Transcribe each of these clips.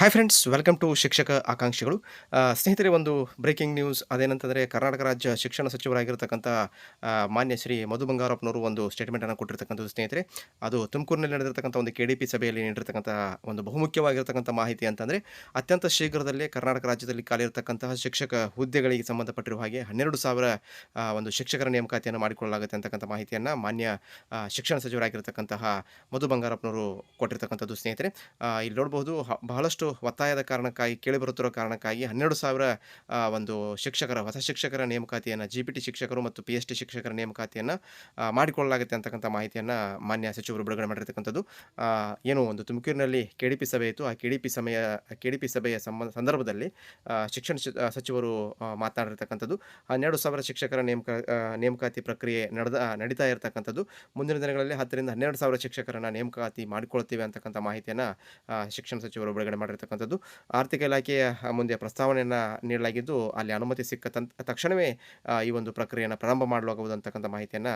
Hi friends welcome to ಶಿಕ್ಷಕ ಆಕಾಂಕ್ಷಿಗಳು. ಸ್ನೇಹಿತರೆ, ಒಂದು ಬ್ರೇಕಿಂಗ್ ನ್ಯೂಸ್ ಅದೇನಂತಂದರೆ, ಕರ್ನಾಟಕ ರಾಜ್ಯ ಶಿಕ್ಷಣ ಸಚಿವರಾಗಿರ್ತಕ್ಕಂಥ ಮಾನ್ಯ ಶ್ರೀ ಮಧು ಬಂಗಾರಪ್ಪನವರು ಒಂದು ಸ್ಟೇಟ್ಮೆಂಟನ್ನು ಕೊಟ್ಟಿರ್ತಕ್ಕಂಥದ್ದು ಸ್ನೇಹಿತರೆ. ಅದು ತುಮಕೂರಿನಲ್ಲಿ ನಡೆದಿರ್ತಕ್ಕಂಥ ಒಂದು ಕೆ ಡಿ ಪಿ ಸಭೆಯಲ್ಲಿ ನೀಡಿರ್ತಕ್ಕಂಥ ಒಂದು ಬಹುಮುಖ್ಯವಾಗಿರ್ತಕ್ಕಂಥ ಮಾಹಿತಿ ಅಂತಂದರೆ, ಅತ್ಯಂತ ಶೀಘ್ರದಲ್ಲೇ ಕರ್ನಾಟಕ ರಾಜ್ಯದಲ್ಲಿ ಖಾಲಿರ್ತಕ್ಕಂತಹ ಶಿಕ್ಷಕ ಹುದ್ದೆಗಳಿಗೆ ಸಂಬಂಧಪಟ್ಟಿರುವ ಹಾಗೆ ಹನ್ನೆರಡು ಸಾವಿರ ಒಂದು ಶಿಕ್ಷಕರ ನೇಮಕಾತಿಯನ್ನು ಮಾಡಿಕೊಳ್ಳಲಾಗುತ್ತೆ ಅಂತಕ್ಕಂಥ ಮಾಹಿತಿಯನ್ನು ಮಾನ್ಯ ಶಿಕ್ಷಣ ಸಚಿವರಾಗಿರ್ತಕ್ಕಂತಹ ಮಧು ಬಂಗಾರಪ್ಪನವರು ಕೊಟ್ಟಿರ್ತಕ್ಕಂಥದ್ದು ಸ್ನೇಹಿತರೆ. ಇಲ್ಲಿ ನೋಡಬಹುದು ಬಹಳಷ್ಟು ಒತ್ತಾಯದ ಕಾರಣಕ್ಕಾಗಿ ಕೇಳಿಬರುತ್ತಿರೋ ಕಾರಣಕ್ಕಾಗಿ ಹನ್ನೆರಡು ಸಾವಿರ ಒಂದು ಶಿಕ್ಷಕರ, ಹೊಸ ಶಿಕ್ಷಕರ ನೇಮಕಾತಿಯನ್ನು ಜಿ ಪಿ ಟಿ ಶಿಕ್ಷಕರು ಮತ್ತು ಪಿ ಎಚ್ ಡಿ ಶಿಕ್ಷಕರ ನೇಮಕಾತಿಯನ್ನು ಮಾಡಿಕೊಳ್ಳಲಾಗುತ್ತೆ ಅಂತಕ್ಕಂಥ ಮಾಹಿತಿಯನ್ನು ಮಾನ್ಯ ಸಚಿವರು ಬಿಡುಗಡೆ ಮಾಡಿರ್ತಕ್ಕಂಥದ್ದು. ಏನು ಒಂದು ತುಮಕೂರಿನಲ್ಲಿ ಕೆ ಡಿ ಪಿ ಸಭೆ ಇತ್ತು. ಆ ಕೆ ಡಿ ಪಿ ಸಮಯ ಕೆ ಡಿ ಪಿ ಸಭೆಯ ಸಂಬಂಧ ಸಂದರ್ಭದಲ್ಲಿ ಶಿಕ್ಷಣ ಸಚಿವರು ಮಾತನಾಡಿರ್ತಕ್ಕಂಥದ್ದು. ಹನ್ನೆರಡು ಸಾವಿರ ಶಿಕ್ಷಕರ ನೇಮಕ ನೇಮಕಾತಿ ಪ್ರಕ್ರಿಯೆ ನಡೆದ ನಡೀತಾ ಇರತಕ್ಕಂಥದ್ದು. ಮುಂದಿನ ದಿನಗಳಲ್ಲಿ ಹತ್ತರಿಂದ ಹನ್ನೆರಡು ಸಾವಿರ ಶಿಕ್ಷಕರನ್ನು ನೇಮಕಾತಿ ಮಾಡಿಕೊಳ್ತೀವಿ ಅಂತಕ್ಕಂಥ ಮಾಹಿತಿಯನ್ನು ಶಿಕ್ಷಣ ಸಚಿವರು ಬಿಡುಗಡೆ ಮಾಡಿರ್ತಕ್ಕಂಥದ್ದು ಆರ್ಥಿಕ ಇಲಾಖೆಯ ಮುಂದೆ ಪ್ರಸ್ತಾವನೆಯನ್ನು ನೀಡಲಾಗಿದ್ದು, ಅಲ್ಲಿ ಅನುಮತಿ ಸಿಕ್ಕ ತಕ್ಷಣವೇ ಈ ಒಂದು ಪ್ರಕ್ರಿಯೆಯನ್ನು ಪ್ರಾರಂಭ ಮಾಡಲಾಗುವುದು ಅಂತಕ್ಕಂಥ ಮಾಹಿತಿಯನ್ನು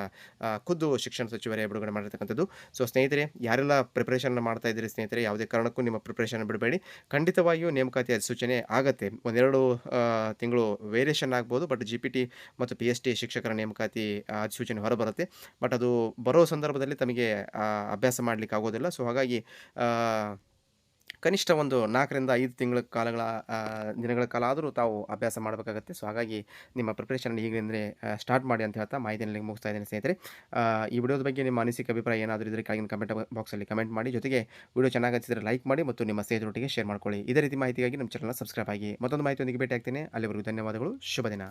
ಖುದ್ದು ಶಿಕ್ಷಣ ಸಚಿವರೇ ಬಿಡುಗಡೆ ಮಾಡಿರ್ತಕ್ಕಂಥದ್ದು. ಸೊ ಸ್ನೇಹಿತರೆ, ಯಾರೆಲ್ಲ ಪ್ರಿಪ್ರೇಷನ್ ಮಾಡ್ತಾ ಇದ್ದೀರಿ ಸ್ನೇಹಿತರೆ, ಯಾವುದೇ ಕಾರಣಕ್ಕೂ ನಿಮ್ಮ ಪ್ರಿಪ್ರೇಷನ್ ಬಿಡಬೇಡಿ. ಖಂಡಿತವಾಗಿಯೂ ನೇಮಕಾತಿ ಅಧಿಸೂಚನೆ ಆಗತ್ತೆ. ಒಂದೆರಡು ತಿಂಗಳು ವೇರಿಯೇಷನ್ ಆಗ್ಬೋದು ಬಟ್ ಜಿ ಪಿ ಟಿ ಮತ್ತು ಪಿ ಎಚ್ ಟಿ ಶಿಕ್ಷಕರ ನೇಮಕಾತಿ ಅಧಿಸೂಚನೆ ಹೊರಬರುತ್ತೆ. ಬಟ್ ಅದು ಬರೋ ಸಂದರ್ಭದಲ್ಲಿ ತಮಗೆ ಅಭ್ಯಾಸ ಮಾಡಲಿಕ್ಕೆ ಆಗೋದಿಲ್ಲ ಸೊ ಹಾಗಾಗಿ ಕನಿಷ್ಠ ಒಂದು ನಾಲ್ಕರಿಂದ ಐದು ತಿಂಗಳ ಕಾಲಗಳ ದಿನಗಳ ಕಾಲ ಆದರೂ ತಾವು ಅಭ್ಯಾಸ ಮಾಡಬೇಕಾಗತ್ತೆ. ಸೊ, ಹಾಗಾಗಿ ನಿಮ್ಮ ಪ್ರಿಪ್ರೇಷನ್ ಈಗಲೇ ಸ್ಟಾರ್ಟ್ ಮಾಡಿ ಅಂತ ಹೇಳ್ತಾ ಮಾಹಿತಿಯಲ್ಲಿ ಮುಗಿಸ್ತಾ ಇದ್ದೀನಿ ಸ್ನೇಹಿತರೆ. ಈ ವಿಡಿಯೋದ ಬಗ್ಗೆ ನಿಮ್ಮ ಅನಿಸಿಕೆ, ಅಭಿಪ್ರಾಯ ಏನಾದರೂ ಇದ್ದರೆ ಕೆಳಗಿನ ಕಮೆಂಟ್ ಬಾಕ್ಸಲ್ಲಿ ಕಮೆಂಟ್ ಮಾಡಿ. ಜೊತೆಗೆ ವಿಡಿಯೋ ಚೆನ್ನಾಗಿ ಲೈಕ್ ಮಾಡಿ ಮತ್ತು ನಿಮ್ಮ ಸ್ನೇಹಿತರೊಟ್ಟಿಗೆ ಶೇರ್ ಮಾಡ್ಕೊಳ್ಳಿ. ಇದೇ ರೀತಿ ಮಾಹಿತಿಗಾಗಿ ನಮ್ಮ ಚಾನಲ್ನ ಸಬ್ಸ್ಕ್ರೈಬ್ ಆಗಿ ಮತ್ತೊಂದು ಮಾಹಿತಿಯೊಂದಿಗೆ ಭೇಟಿ ಆಗ್ತೇನೆ ಅಲ್ಲಿವರೆಗೂ ಧನ್ಯವಾದಗಳು. ಶುಭ ದಿನ.